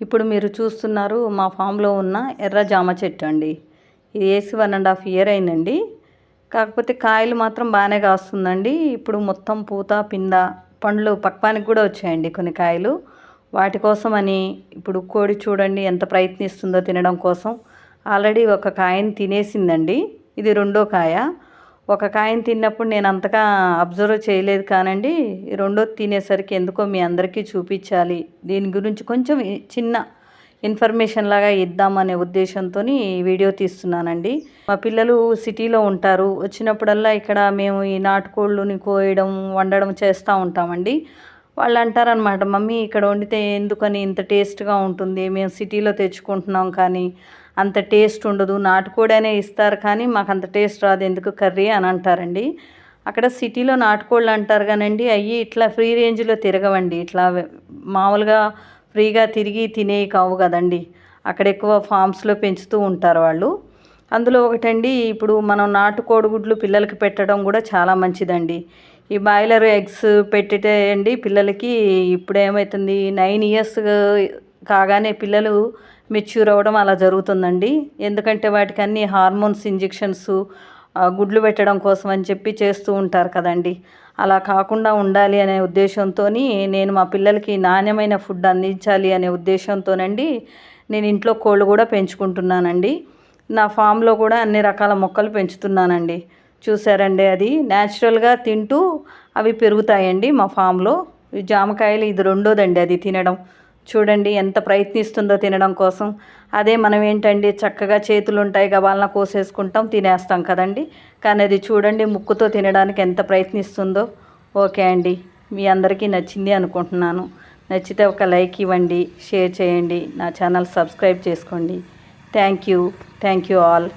ఇప్పుడు మీరు చూస్తున్నారు మా ఫామ్లో ఉన్న ఎర్ర జామ చెట్టు అండి. ఇది వేసి వన్ అండ్ హాఫ్ ఇయర్ అయిందండి. కాకపోతే కాయలు మాత్రం బాగానే కాస్తుందండి. ఇప్పుడు మొత్తం పూత పింద పండ్లు పక్వానికి కూడా వచ్చాయండి కొన్ని కాయలు. వాటి కోసమని ఇప్పుడు కోడి చూడండి ఎంత ప్రయత్నిస్తుందో తినడం కోసం. ఆల్రెడీ ఒక కాయని తినేసిందండి. ఇది రెండో కాయ. ఒక కాయని తిన్నప్పుడు నేను అంతగా అబ్జర్వ్ చేయలేదు కానండి. రెండోది తినేసరికి ఎందుకో మీ అందరికీ చూపించాలి. దీని గురించి కొంచెం చిన్న ఇన్ఫర్మేషన్ లాగా ఇద్దామనే ఉద్దేశంతో వీడియో తీస్తున్నానండి. మా పిల్లలు సిటీలో ఉంటారు. వచ్చినప్పుడల్లా ఇక్కడ మేము ఈ నాటుకోళ్ళుని కోయడం వండడం చేస్తూ ఉంటామండి. వాళ్ళు అంటారనమాట మమ్మీ ఇక్కడ వండితే ఎందుకని ఇంత టేస్ట్గా ఉంటుంది? మేము సిటీలో తెచ్చుకుంటున్నాం కానీ అంత టేస్ట్ ఉండదు నాటుకోడనే ఇస్తారు కానీ మాకు అంత టేస్ట్ రాదు ఎందుకు కర్రీ అని అంటారండి. అక్కడ సిటీలో నాటుకోళ్ళు అంటారు కానండి అవి ఇట్లా ఫ్రీ రేంజ్లో తిరగవండి. ఇట్లా మామూలుగా ఫ్రీగా తిరిగి తినేవి కావు కదండి. అక్కడ ఎక్కువ ఫామ్స్లో పెంచుతూ ఉంటారు వాళ్ళు. అందులో ఒకటండి ఇప్పుడు మనం నాటు కోడిగుడ్లు పిల్లలకి పెట్టడం కూడా చాలా మంచిదండి. ఈ బాయిలర్ ఎగ్స్ పెట్టేటండి పిల్లలకి ఇప్పుడు ఏమవుతుంది నైన్ ఇయర్స్ కాగానే పిల్లలు మెచ్యూర్ అవ్వడం అలా జరుగుతుందండి. ఎందుకంటే వాటికి అన్ని హార్మోన్స్ ఇంజెక్షన్స్ గుడ్లు పెట్టడం కోసం అని చెప్పి చేస్తూ ఉంటారు కదండి. అలా కాకుండా ఉండాలి అనే ఉద్దేశంతో నేను మా పిల్లలకి నాణ్యమైన ఫుడ్ అందించాలి అనే ఉద్దేశంతోనండి నేను ఇంట్లో కోళ్ళు కూడా పెంచుకుంటున్నానండి. నా ఫామ్లో కూడా అన్ని రకాల మొక్కలు పెంచుతున్నానండి. చూసారండి అది. న్యాచురల్గా తింటూ అవి పెరుగుతాయండి మా ఫామ్లో. ఈ జామకాయలు ఇది రెండోదండి అది తినడం. చూడండి ఎంత ప్రయత్నిస్తుందో తినడం కోసం. అదే మనం ఏంటండి చక్కగా చేతులు ఉంటాయి గబాలన కోసేసుకుంటాం తినేస్తాం కదండి. కానీ అది చూడండి ముక్కుతో తినడానికి ఎంత ప్రయత్నిస్తుందో. ఓకే అండి మీ అందరికీ నచ్చింది అనుకుంటున్నాను. నచ్చితే ఒక లైక్ ఇవ్వండి షేర్ చేయండి నా ఛానల్ సబ్స్క్రైబ్ చేసుకోండి. Thank you thank you all.